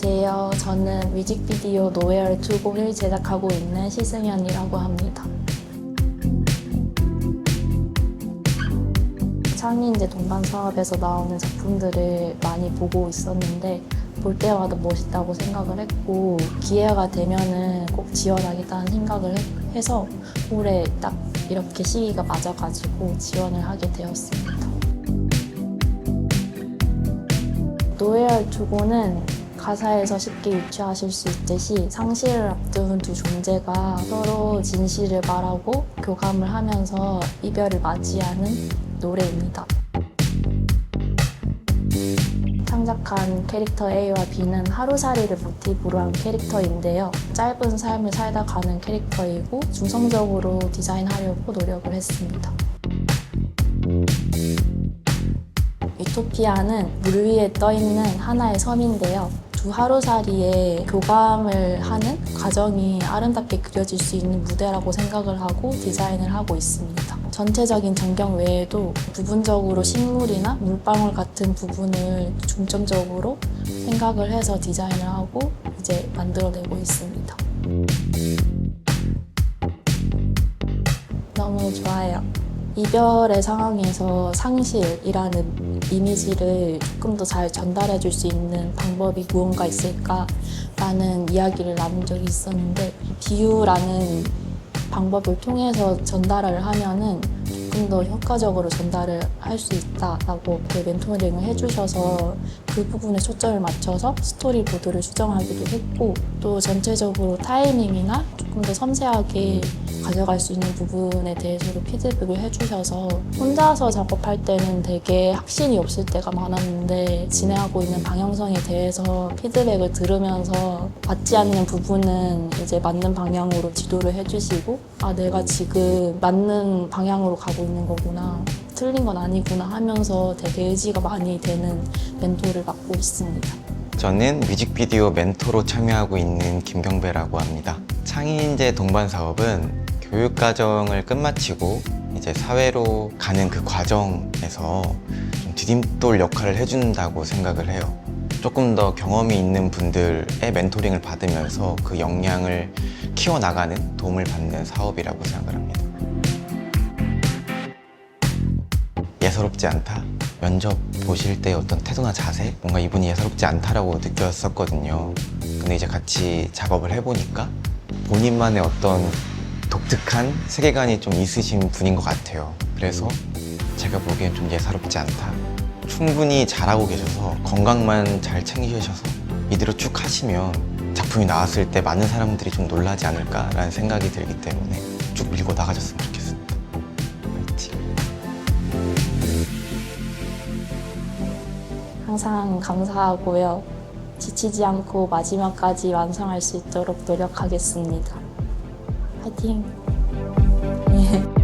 안녕하세요. 저는 뮤직비디오 노웨어 투고를 제작하고 있는 시승현이라고 합니다. 창의인재 동반 사업에서 나오는 작품들을 많이 보고 있었는데 볼 때마다 멋있다고 생각을 했고 기회가 되면은 꼭 지원하겠다는 생각을 해- 해서 올해 딱 이렇게 시기가 맞아가지고 지원을 하게 되었습니다. 노예할 두고는 가사에서 쉽게 유추하실 수 있듯이 상실을 앞둔 두 존재가 서로 진실을 말하고 교감을 하면서 이별을 맞이하는 노래입니다. 창작한 캐릭터 A와 B는 하루살이를 모티브로 한 캐릭터인데요. 짧은 삶을 살다 가는 캐릭터이고 중성적으로 디자인하려고 노력을 했습니다. 유토피아는 물 위에 떠 있는 하나의 섬인데요. 두 하루살이의 교감을 하는 과정이 아름답게 그려질 수 있는 무대라고 생각을 하고 디자인을 하고 있습니다. 전체적인 전경 외에도 부분적으로 식물이나 물방울 같은 부분을 중점적으로 생각을 해서 디자인을 하고 이제 만들어내고 있습니다. 너무 좋아요. 이별의 상황에서 상실이라는 이미지를 조금 더 잘 전달해 줄 수 있는 방법이 무언가 있을까라는 이야기를 나눈 적이 있었는데 비유라는 방법을 통해서 전달을 하면은 조금 더 효과적으로 전달을 할 수 있다라고 이렇게 멘토링을 해주셔서 그 부분에 초점을 맞춰서 스토리보드를 수정하기도 했고 또 전체적으로 타이밍이나 조금 더 섬세하게 가져갈 수 있는 부분에 대해서도 피드백을 해주셔서 혼자서 작업할 때는 되게 확신이 없을 때가 많았는데 진행하고 있는 방향성에 대해서 피드백을 들으면서 맞지 않는 부분은 이제 맞는 방향으로 지도를 해주시고 아 내가 지금 맞는 방향으로 가고 있는 거구나 틀린 건 아니구나 하면서 되게 의지가 많이 되는 멘토를 맡고 있습니다. 저는 뮤직비디오 멘토로 참여하고 있는 김경배라고 합니다. 창의인재 동반 사업은 교육과정을 끝마치고 이제 사회로 가는 그 과정에서 좀 디딤돌 역할을 해준다고 생각을 해요. 조금 더 경험이 있는 분들의 멘토링을 받으면서 그 역량을 키워나가는 도움을 받는 사업이라고 생각을 합니다. 예사롭지 않다. 면접 보실 때 어떤 태도나 자세, 뭔가 이분이 예사롭지 않다라고 느꼈었거든요. 근데 이제 같이 작업을 해보니까 본인만의 어떤 독특한 세계관이 좀 있으신 분인 것 같아요. 그래서 제가 보기엔 좀 예사롭지 않다. 충분히 잘하고 계셔서 건강만 잘 챙기셔서 이대로 쭉 하시면 작품이 나왔을 때 많은 사람들이 좀 놀라지 않을까라는 생각이 들기 때문에 쭉 밀고 나가셨으면 좋겠습니 항상 감사하고요. 지치지 않고 마지막까지 완성할 수 있도록 노력하겠습니다. 파이팅! 예.